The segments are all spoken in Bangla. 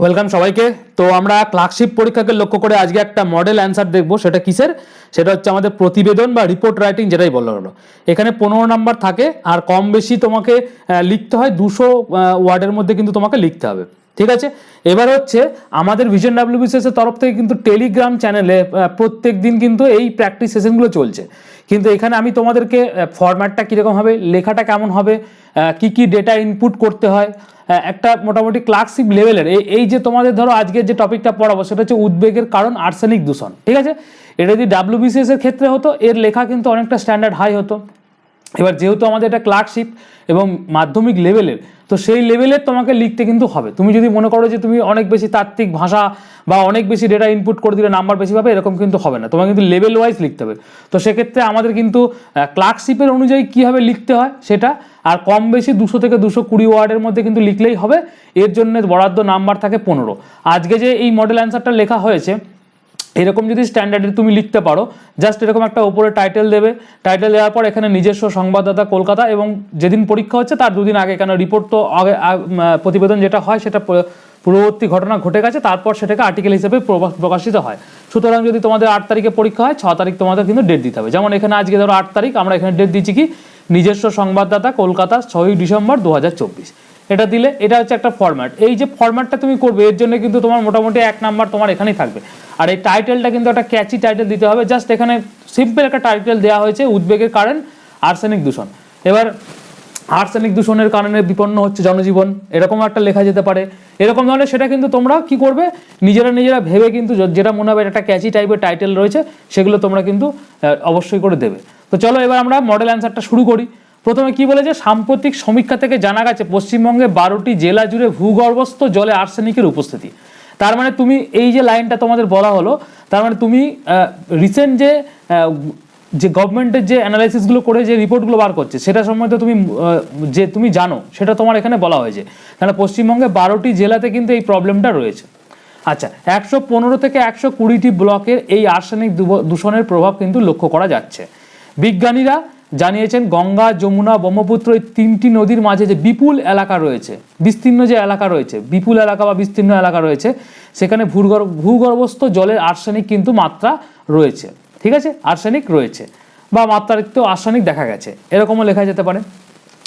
ওয়েলকাম সবাইকে। তো আমরা ক্লার্কশিপ পরীক্ষাকে লক্ষ্য করে আজকে একটা মডেল অ্যান্সার দেখব, সেটা কিসের? সেটা হচ্ছে আমাদের প্রতিবেদন বা রিপোর্ট রাইটিং যেটাই বলা হলো এখানে পনেরো নাম্বার থাকে, আর কম বেশি তোমাকে লিখতে হয় দুশো ওয়ার্ডের মধ্যে কিন্তু তোমাকে লিখতে হবে। ঠিক আছে? এবার হচ্ছে আমাদের ভিশন ডাব্লিউবিসিএস এর তরফ থেকে কিন্তু টেলিগ্রাম চ্যানেলে প্রত্যেক দিন কিন্তু এই প্র্যাকটিস সেশনগুলো চলছে। কিন্তু এখানে আমি তোমাদেরকে ফরম্যাটটা কীরকম হবে, লেখাটা কেমন হবে কি কি ডেটা ইনপুট করতে হয় একটা মোটামুটি ক্লার্কশিপ লেভেলের এই এই যে তোমাদের ধরো আজকের যে টপিকটা পড়াবো, সেটা হচ্ছে উদ্বেগের কারণ আর্সেনিক দূষণ। ঠিক আছে? এটা যদি ডাব্লিউবিসিএস এর ক্ষেত্রে হতো, এর লেখা কিন্তু অনেকটা স্ট্যান্ডার্ড হাই হতো। এবার যেহেতু আমাদের এটা ক্লার্কশিপ এবং মাধ্যমিক লেভেলের তো সেই লেভেলের তোমাকে লিখতে কিন্তু হবে। তুমি যদি মনে করো যে তুমি অনেক বেশি তাত্ত্বিক ভাষা বা অনেক বেশি ডেটা ইনপুট করে দিলে নাম্বার বেশি পাবে, এরকম কিন্তু হবে না। তোমাকে কিন্তু লেভেল ওয়াইজ লিখতে হবে। তো সেক্ষেত্রে আমাদের কিন্তু ক্লার্কশিপের অনুযায়ী কীভাবে লিখতে হয় সেটা, আর কম বেশি দুশো থেকে দুশো কুড়ি ওয়ার্ডের মধ্যে কিন্তু লিখলেই হবে। এর জন্য বরাদ্দ নাম্বার থাকে পনেরো। আজকে যে এই মডেল অ্যান্সারটা লেখা হয়েছে এরকম যদি স্ট্যান্ডার্ডে তুমি লিখতে পারো জাস্ট এরকম একটা ওপরে টাইটেল দেবে টাইটেল দেওয়ার পর এখানে নিজস্ব সংবাদদাতা কলকাতা এবং যেদিন পরীক্ষা হচ্ছে তার দুদিন আগে কেন রিপোর্ট তো আগে প্রতিবেদন যেটা হয় সেটা পূর্ববর্তী ঘটনা ঘটে গেছে, তারপর সেটাকে আর্টিকেল হিসেবে প্রকাশ- প্রকাশিত হয়। সুতরাং যদি তোমাদের আট তারিখে পরীক্ষা হয়, ছ তারিখ তোমাদের কিন্তু ডেট দিতে হবে। যেমন এখানে আজকে ধরো আট তারিখ, আমরা এখানে ডেট দিচ্ছি কি? নিজস্ব সংবাদদাতা কলকাতা ছয়ই ডিসেম্বর দু হাজার চব্বিশ। এটা দিলে, এটা হচ্ছে একটা ফরম্যাট এই যে ফরম্যাটটা তুমি করবে, এর জন্য কিন্তু তোমার মোটামুটি এক নাম্বার তোমার এখানেই থাকবে। আর এই টাইটেলটা কিন্তু একটা ক্যাচি টাইটেল দিতে হবে। জাস্ট এখানে সিম্পল একটা টাইটেল দেওয়া হয়েছে, উদ্বেগের কারণ আর্সেনিক দূষণ। এবার আর্সেনিক দূষণের কারণে বিপন্ন হচ্ছে জনজীবন। এরকম একটা লেখা যেতে পারে। এরকম ধরনের সেটা কিন্তু তোমরা কি করবে? নিজেরা নিজেরা ভেবে কিন্তু যেটা মনে হবে একটা ক্যাচি টাইপের টাইটেল রয়েছে, সেগুলো তোমরা কিন্তু অবশ্যই করে দেবে। তো চলো এবার আমরা মডেল অ্যান্সারটা শুরু করি। প্রথমে কি বলেছে? সাম্প্রতিক সমীক্ষা থেকে জানা গেছে, পশ্চিমবঙ্গে বারোটি জেলা জুড়ে ভূগর্ভস্থ জলে আর্সেনিকের উপস্থিতি। তার মানে তুমি এই যে লাইনটা তোমাদের বলা হলো, তার মানে তুমি রিসেন্ট যে যে গভর্নমেন্টের যে অ্যানালাইসিসগুলো করে যে রিপোর্টগুলো বার করছে, সেটা সম্বন্ধে তুমি যে তুমি জানো, সেটা তোমার এখানে বলা হয়েছে। কারণ পশ্চিমবঙ্গে বারোটি জেলাতে কিন্তু এই প্রবলেমটা রয়েছে। আচ্ছা একশো পনেরো থেকে একশো কুড়িটি ব্লকের এই আর্সেনিক দূষণের প্রভাব কিন্তু লক্ষ্য করা যাচ্ছে। বিজ্ঞানীরা জানিয়েছেন গঙ্গা, যমুনা, ব্রহ্মপুত্র এই তিনটি নদীর মাঝে যে বিপুল এলাকা রয়েছে, বিস্তীর্ণ যে এলাকা রয়েছে, বিপুল এলাকা বা বিস্তীর্ণ এলাকা রয়েছে, সেখানে ভূগর্ভ, ভূগর্ভস্থ জলের আর্সেনিক কিন্তু মাত্রা রয়েছে। ঠিক আছে? আর্সেনিক রয়েছে বা মাত্রাতিরিক্ত আর্সেনিক দেখা গেছে। এরকমও লেখা যেতে পারে।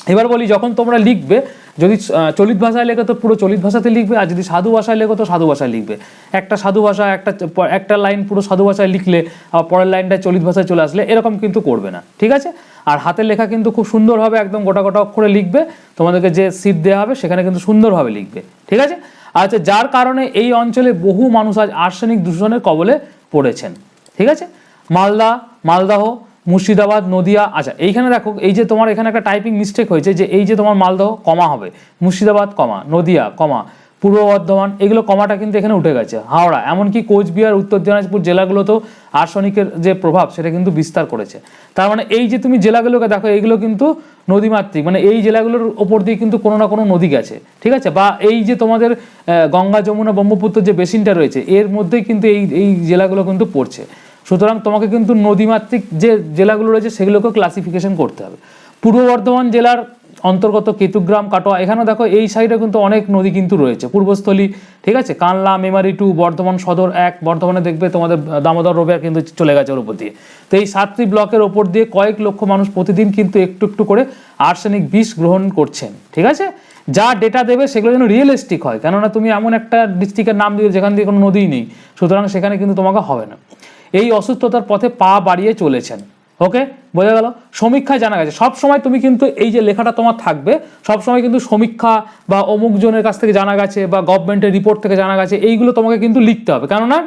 এবার বলি, যখন তোমরা লিখবে যদি চলিত ভাষায় লেখো তো পুরো চলিত ভাষাতে লিখবে, আর যদি সাধু ভাষায় লেখো তো সাধু ভাষায় লিখবে। একটা সাধু ভাষা, একটা একটা লাইন পুরো সাধু ভাষায় লিখলে আর পরের লাইনটা চলিত ভাষায় চলে আসলে এরকম কিন্তু করবে না, ঠিক আছে? আর হাতের লেখা কিন্তু খুব সুন্দরভাবে একদম গোটা গোটা অক্ষরে লিখবে, তোমাদেরকে যে সিট দেওয়া হবে সেখানে কিন্তু সুন্দরভাবে লিখবে, ঠিক আছে? আচ্ছা যার কারণে এই অঞ্চলে বহু মানুষ আজ আর্সেনিক দূষণের কবলে পড়েছেন, ঠিক আছে? মালদা, মালদাহ মুর্শিদাবাদ, নদিয়া আচ্ছা এইখানে দেখো, এই যে তোমার এখানে একটা টাইপিং মিস্টেক হয়েছে যে এই যে তোমার মালদহ, কমা হবে। মুর্শিদাবাদ, কমা, নদিয়া, কমা, পূর্ব বর্ধমান, এগুলো কমাটা কিন্তু এখানে উঠে গেছে। হাওড়া, এমনকি কোচবিহার, উত্তর দিনাজপুর জেলাগুলোতেও আর্সেনিকের যে প্রভাব, সেটা কিন্তু বিস্তার করেছে। তার মানে এই যে তুমি জেলাগুলোকে দেখো, এইগুলো কিন্তু নদীমাতৃক মানে এই জেলাগুলোর ওপর দিয়ে কিন্তু কোনো না কোনো নদী গেছে, ঠিক আছে? বা এই যে তোমাদের গঙ্গা, যমুনা, ব্রহ্মপুত্র যে বেসিনটা রয়েছে, এর মধ্যেই কিন্তু এই এই জেলাগুলো কিন্তু পড়ছে। সুতরাং তোমাকে কিন্তু নদীমাতৃক যে জেলাগুলো রয়েছে সেগুলোকেও ক্লাসিফিকেশন করতে হবে। পূর্ব বর্ধমান জেলার অন্তর্গত কেতুগ্রাম, কাটোয়া এখানে দেখো এই সাইডে কিন্তু অনেক নদী কিন্তু রয়েছে। পূর্বস্থলী, ঠিক আছে? কানলা, মেমারি টু বর্ধমান সদর এক, বর্ধমানে দেখবে তোমাদের দামোদর রোবিয়ার কিন্তু চলে গেছে ওর উপর দিয়ে। তো এই সাতটি ব্লকের ওপর দিয়ে কয়েক লক্ষ মানুষ প্রতিদিন কিন্তু একটু একটু করে আর্সেনিক বিষ গ্রহণ করছেন, ঠিক আছে? যা ডেটা দেবে সেগুলো যেন রিয়েলিস্টিক হয়, কেননা তুমি এমন একটা ডিস্ট্রিক্টের নাম দিবে যেখান দিয়ে কোনো নদীই নেই, সুতরাং সেখানে কিন্তু তোমাকে হবে না। এই অসুস্থতার পথে পা বাড়িয়ে চলেছেন। ওকে বোঝা গেল? সমীক্ষায় জানা গেছে। সব সময় তুমি কিন্তু এই যে লেখাটা তোমার থাকবে, সব সময় কিন্তু সমীক্ষা বা অমুকজনের কাছ থেকে জানা গেছে বা গভর্নমেন্টের রিপোর্ট থেকে জানা গেছে, এইগুলো তোমাকে কিন্তু লিখতে হবে। কেননা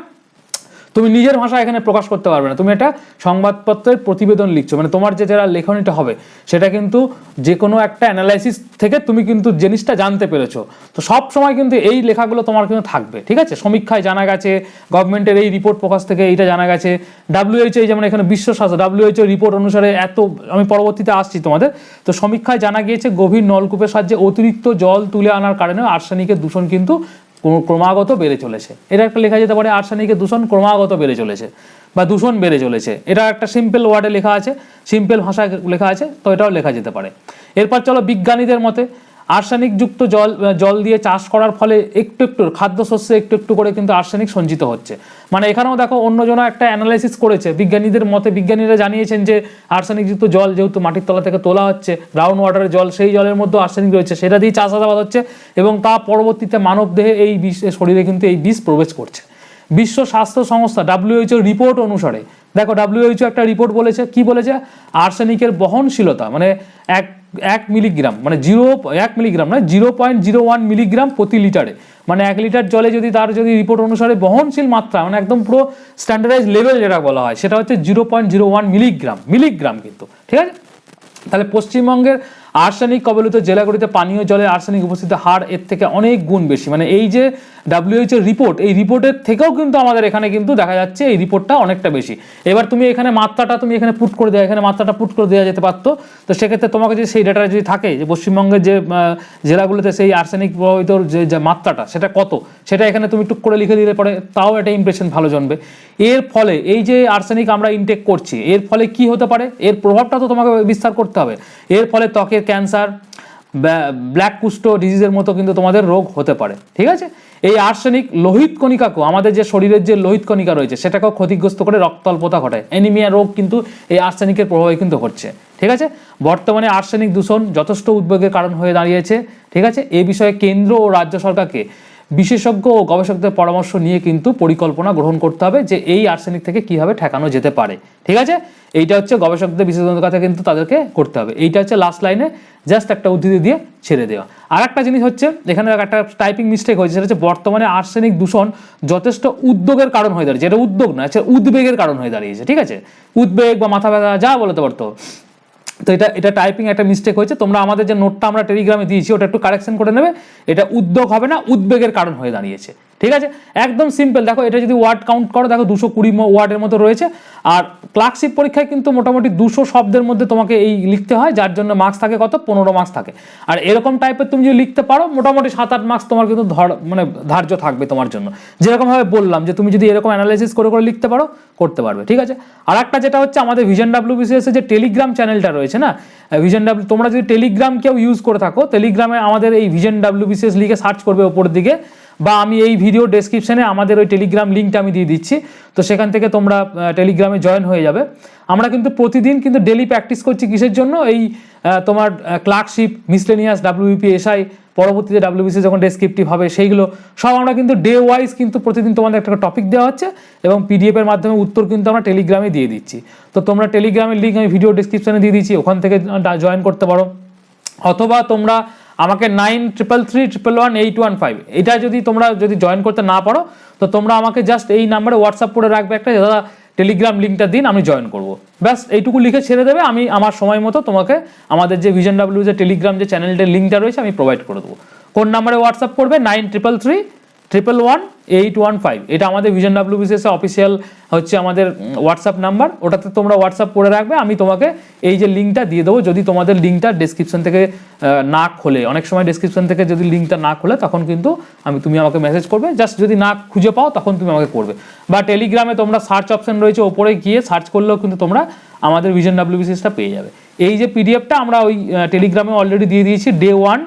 তুমি নিজের ভাষা এখানে প্রকাশ করতে পারবে না। তুমি একটা সংবাদপত্রের প্রতিবেদন লিখছো। মানে তোমার যে যারা লেখনীটা হবে, সেটা কিন্তু যে কোনো একটা অ্যানালাইসিস থেকে তুমি কিন্তু জিনিসটা জানতে পেরেছ। তো সব সময় কিন্তু এই লেখাগুলো তোমার কিন্তু থাকবে, ঠিক আছে? সমীক্ষায় জানা গেছে, গভর্নমেন্টের এই রিপোর্ট প্রকাশ থেকে এইটা জানা গেছে। ডাব্লিউএইচও যেমন এখানে বিশ্ব স্বাস্থ্য ডাব্লিউএইচও রিপোর্ট অনুসারে এত, আমি পরবর্তীতে আসছি তোমাদের। তো সমীক্ষায় জানা গিয়েছে, গভীর নলকূপের সাহায্যে অতিরিক্ত জল তুলে আনার কারণে আর্সেনিকের দূষণ কিন্তু ক্রমাগত বেড়ে চলেছে। এটা একটা লেখা যেতে পারে, আর্সেনিকে দূষণ ক্রমাগত বেড়ে চলেছে বা দূষণ বেড়ে চলেছে। এটা একটা সিম্পল ওয়ার্ডে লেখা আছে সিম্পল ভাষায় লেখা আছে, তো এটাও লেখা যেতে পারে। এরপর চলো বিজ্ঞানীদের মতে আর্সেনিকযুক্ত জল জল দিয়ে চাষ করার ফলে একটু একটু খাদ্যশস্যে একটু একটু করে কিন্তু আর্সেনিক সঞ্চিত হচ্ছে। মানে এখানেও দেখো অন্যজন একটা অ্যানালাইসিস করেছে। বিজ্ঞানীদের মতে বিজ্ঞানীরা জানিয়েছেন যে আর্সেনিকযুক্ত জল যেহেতু মাটির তলা থেকে তোলা হচ্ছে গ্রাউন্ড ওয়াটারের জল, সেই জলের মধ্যে আর্সেনিক রয়েছে, সেটা দিয়ে চাষাবাদ হচ্ছে এবং তা পরবর্তীতে মানব দেহে এই বিষ শরীরে কিন্তু এই বিষ প্রবেশ করছে। বিশ্ব স্বাস্থ্য সংস্থা ডাব্লিউএইচও রিপোর্ট অনুসারে, দেখো ডাব্লিউএইচও একটা রিপোর্ট বলেছে, কি বলেছে? আর্সেনিকের বহনশীলতা মানে এক এক মিলিগ্রাম মানে জিরো এক মিলিগ্রাম নয় zero point zero one milligram প্রতি লিটারে। মানে এক লিটার জলে যদি তার যদি রিপোর্ট অনুসারে বহনশীল মাত্রা মানে একদম পুরো স্ট্যান্ডার্ডাইজ লেভেল যেটা বলা হয়, সেটা হচ্ছে zero point zero one milligram milligram কিন্তু, ঠিক আছে? তাহলে পশ্চিমবঙ্গের আর্সেনিক কবলিত জেলাগুলিতে পানীয় জলে আর্সেনিক উপস্থিত হার এর থেকে অনেক গুণ বেশি। মানে এই যে ডাব্লিউএইচের রিপোর্ট এই রিপোর্টের থেকেও কিন্তু আমাদের এখানে কিন্তু দেখা যাচ্ছে এই রিপোর্টটা অনেকটা বেশি। এবার তুমি এখানে মাত্রাটা তুমি এখানে পুট করে দেওয়া এখানে মাত্রাটা পুট করে দেওয়া যেতে পারতো। তো সেক্ষেত্রে তোমাকে যদি সেই ডাটা যদি থাকে যে পশ্চিমবঙ্গের যে জেলাগুলোতে সেই আর্সেনিক প্রভাবিত যে মাত্রাটা, সেটা কত? সেটা এখানে তুমি টুক করে লিখে দিলে পরে তাও একটা ইমপ্রেশন ভালো জন্মবে এর ফলে এই যে আর্সেনিক আমরা ইনটেক করছি, এর ফলে কি হতে পারে? এর প্রভাবটা তো তোমাকে বিস্তার করতে হবে। এর ফলে ত্বকের ক্যান্সার ব্ল্যাক কুষ্ঠ ডিজিজের মতো কিন্তু তোমাদের রোগ হতে পারে। ঠিক আছে? এই আর্সেনিক লোহিত কণিকাকেও আমাদের যে শরীরের যে লোহিত কণিকা রয়েছে, সেটাকেও ক্ষতিগ্রস্ত করে রক্তল্পতা ঘটায়। অ্যানিমিয়া রোগ কিন্তু এই আর্সেনিকের প্রভাবে কিন্তু হচ্ছে ঠিক আছে? বর্তমানে আর্সেনিক দূষণ যথেষ্ট উদ্বেগের কারণ হয়ে দাঁড়িয়েছে। ঠিক আছে? এ বিষয়ে কেন্দ্র ও রাজ্য সরকারকে বিশেষজ্ঞ ও গবেষকদের পরামর্শ নিয়ে কিন্তু পরিকল্পনা গ্রহণ করতে হবে যে এই আর্সেনিক থেকে কীভাবে ঠেকানো যেতে পারে। ঠিক আছে? এইটা হচ্ছে গবেষকদের বিশেষজ্ঞদের কাছে কিন্তু তাদেরকে করতে হবে। এইটা হচ্ছে লাস্ট লাইনে জাস্ট একটা উদ্ধৃতি দিয়ে ছেড়ে দেওয়া। আর একটা জিনিস হচ্ছে, এখানে একটা টাইপিং মিস্টেক হয়েছে, সেটা হচ্ছে বর্তমানে আর্সেনিক দূষণ যথেষ্ট উদ্যোগের কারণ হয়ে দাঁড়িয়েছে। এটা উদ্যোগ না এটা উদ্বেগের কারণ হয়ে দাঁড়িয়েছে। ঠিক আছে? উদ্বেগ বা মাথা ব্যথা, যা বলতে পারতো। তো এটা এটা টাইপিং একটা মিস্টেক হয়েছে। তোমরা আমাদের যে নোটটা আমরা টেলিগ্রামে দিয়েছি, ওটা একটু কারেকশন করে নেবে। এটা উদ্যোগ হবে না, উদ্বেগের কারণ হয়ে দাঁড়িয়েছে। ঠিক আছে? একদম সিম্পল দেখো, এটা যদি ওয়ার্ড কাউন্ট করো, দেখো দুশো কুড়ি ওয়ার্ডের মতো রয়েছে। আর ক্লার্কশিপ পরীক্ষায় কিন্তু মোটামুটি দুশো শব্দের মধ্যে তোমাকে এই লিখতে হয়, যার জন্য মার্কস থাকে কত? পনেরো মার্কস থাকে। আর এরকম টাইপের তুমি যদি লিখতে পারো, মোটামুটি সাত আট মার্কস তোমার কিন্তু ধর মানে ধার্য থাকবে তোমার জন্য। যেরকমভাবে বললাম যে তুমি যদি এরকম অ্যানালাইসিস করে করে লিখতে পারো, করতে পারবে, ঠিক আছে? আর একটা যেটা হচ্ছে, আমাদের ভিজন ডাব্লিউ বিসিএস যে টেলিগ্রাম চ্যানেলটা রয়েছে না ভিজন ডাব্লিউ তোমরা যদি টেলিগ্রাম কেউ ইউজ করে থাকো টেলিগ্রামে আমাদের এই ভিজন ডাব্লিউ বিসিএস লিখে সার্চ করবে ওপর দিকে। বা আমি এই ভিডিও ডেসক্রিপশনে আমাদের ওই টেলিগ্রাম লিঙ্কটা আমি দিয়ে দিচ্ছি। তো সেখান থেকে তোমরা টেলিগ্রামে জয়েন হয়ে যাবে। আমরা কিন্তু প্রতিদিন কিন্তু ডেলি প্র্যাকটিস করছি কিসের জন্য? এই তোমার ক্লার্কশিপ মিসলেনিয়াস ডাব্লিউপি এসআই পরবর্তীতে ডাব্লিউবিসি যখন ডেসক্রিপটিভ হবে, সেইগুলো সব আমরা কিন্তু ডে ওয়াইজ কিন্তু প্রতিদিন তোমাদের একটা টপিক দেওয়া হচ্ছে এবং পিডিএফ এর মাধ্যমে উত্তর কিন্তু আমরা টেলিগ্রামে দিয়ে দিচ্ছি। তো তোমরা টেলিগ্রামের লিঙ্ক আমি ভিডিও ডেসক্রিপশনে দিয়ে দিচ্ছি, ওখান থেকে জয়েন করতে পারো। অথবা তোমরা আমাকে nine triple three triple one eight one five এটা যদি তোমরা যদি জয়েন করতে না পারো, তো তোমরা আমাকে জাস্ট এই নাম্বারে হোয়াটসঅ্যাপ করে রাখবে একটা দাদা টেলিগ্রাম লিঙ্কটা দিন, আমি জয়েন করব। ব্যাস, এইটুকু লিখে ছেড়ে দেবে, আমি আমার সময় মতো তোমাকে আমাদের যে ভিজন ডাব্লিউ যে টেলিগ্রাম যে চ্যানেলটার লিঙ্কটা রয়েছে, আমি প্রোভাইড করে দেবো। কোন নাম্বারে হোয়াটসঅ্যাপ করবে? Nine triple three triple one eight one five এটা আমাদের ভিজন ডাব্লিউ বিসিএস অফিসিয়াল হচ্ছে আমাদের হোয়াটসঅ্যাপ নাম্বার ওটাতে তোমরা হোয়াটসঅ্যাপ করে রাখবে, আমি তোমাকে এই যে লিঙ্কটা দিয়ে দেবো। যদি তোমাদের লিঙ্কটা ডেসক্রিপশন থেকে না খোলে, অনেক সময় ডেসক্রিপশন থেকে যদি লিঙ্কটা না খোলে, তখন কিন্তু আমি, তুমি আমাকে মেসেজ করবে। জাস্ট যদি না খুঁজে পাও, তখন তুমি আমাকে করবে। বা টেলিগ্রামে তোমরা সার্চ অপশন রয়েছে, ওপরে গিয়ে সার্চ করলেও কিন্তু তোমরা আমাদের ভিজন ডাব্লিউ বিসিএসটা পেয়ে যাবে। এই যে পিডিএফটা আমরা ওই টেলিগ্রামে অলরেডি দিয়ে দিয়েছি। Day one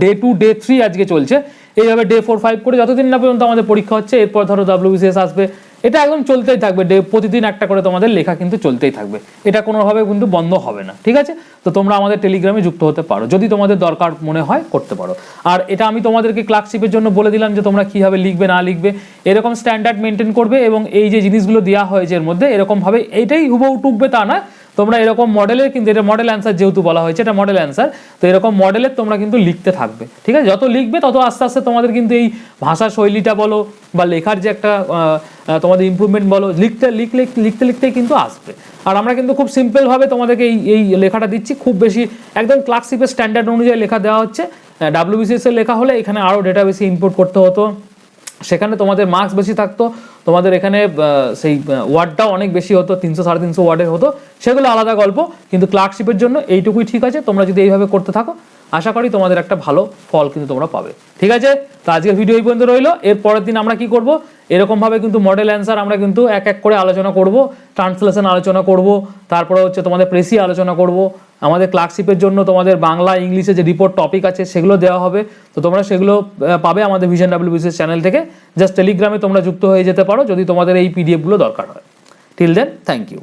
day two day three আজকে চলছে। এইভাবে ডে ফোর ফাইভ করে যতদিন না পর্যন্ত আমাদের পরীক্ষা হচ্ছে, এরপর ধরো ডাব্লিউবিসিএস আসবে। এটা একদম চলতেই থাকবে ডে প্রতিদিন একটা করে তোমাদের লেখা কিন্তু চলতেই থাকবে। এটা কোনোভাবে কিন্তু বন্ধ হবে না, ঠিক আছে? তো তোমরা আমাদের টেলিগ্রামে যুক্ত হতে পারো, যদি তোমাদের দরকার মনে হয় করতে পারো। আর এটা আমি তোমাদেরকে ক্লার্কশিপের জন্য বলে দিলাম যে তোমরা কীভাবে লিখবে, না লিখবে। এরকম স্ট্যান্ডার্ড মেনটেন করবে এবং এই যে জিনিসগুলো দেওয়া হয়েছে এর মধ্যে, এরকমভাবে এইটাই হুবহু টুকবে তা নয়। তোমরা এরকম মডেলের কিন্তু এটা মডেল অ্যান্সার যেহেতু বলা হয়েছে, এটা মডেল অ্যান্সার তো এরকম মডেলের তোমরা কিন্তু লিখতে থাকবে, ঠিক আছে? যত লিখবে তত আস্তে আস্তে তোমাদের কিন্তু এই ভাষা শৈলীটা বলো বা লেখার যে একটা তোমাদের ইমপ্রুভমেন্ট বলো, লিখতে, লিখলে, লিখতে লিখতেই কিন্তু আসবে। আর আমরা কিন্তু খুব সিম্পলভাবে তোমাদেরকে এই এই লেখাটা দিচ্ছি, খুব বেশি একদম ক্লাসিপের স্ট্যান্ডার্ড অনুযায়ী লেখা দেওয়া হচ্ছে। ডাব্লিউবিসিএস এর লেখা হলে এখানে আরও ডেটা বেশি ইনপুট করতে হতো। সেখানে তোমাদের মার্কস বেশি থাকতো। তোমাদের এখানে সেই ওয়ার্ডটাও অনেক বেশি হতো, তিনশো, সাড়ে তিনশো ওয়ার্ডের হতো। সেগুলো আলাদা গল্প, কিন্তু ক্লার্কশিপের জন্য এইটুকুই ঠিক আছে। তোমরা যদি এইভাবে করতে থাকো, আশা করি তোমাদের একটা ভালো ফল কিন্তু তোমরা পাবে। ঠিক আছে? তো আজকের ভিডিও এই পর্যন্ত রইল। এর পরের দিন আমরা কি করব? এরকমভাবে কিন্তু মডেল অ্যান্সার আমরা কিন্তু এক এক করে আলোচনা করব ট্রান্সলেশন আলোচনা করব, তারপরে হচ্ছে তোমাদের প্রেসি আলোচনা করব আমাদের ক্লার্কশিপের জন্য তোমাদের বাংলা, ইংলিশে যে রিপোর্ট টপিক আছে সেগুলো দেওয়া হবে। তো তোমরা সেগুলো পাবে আমাদের ভিশন ডাব্লিউ বিসিএস চ্যানেল থেকে। জাস্ট টেলিগ্রামে তোমরা যুক্ত হয়ে যেতে পারো যদি তোমাদের এই পিডিএফগুলো দরকার হয়। Till then thank you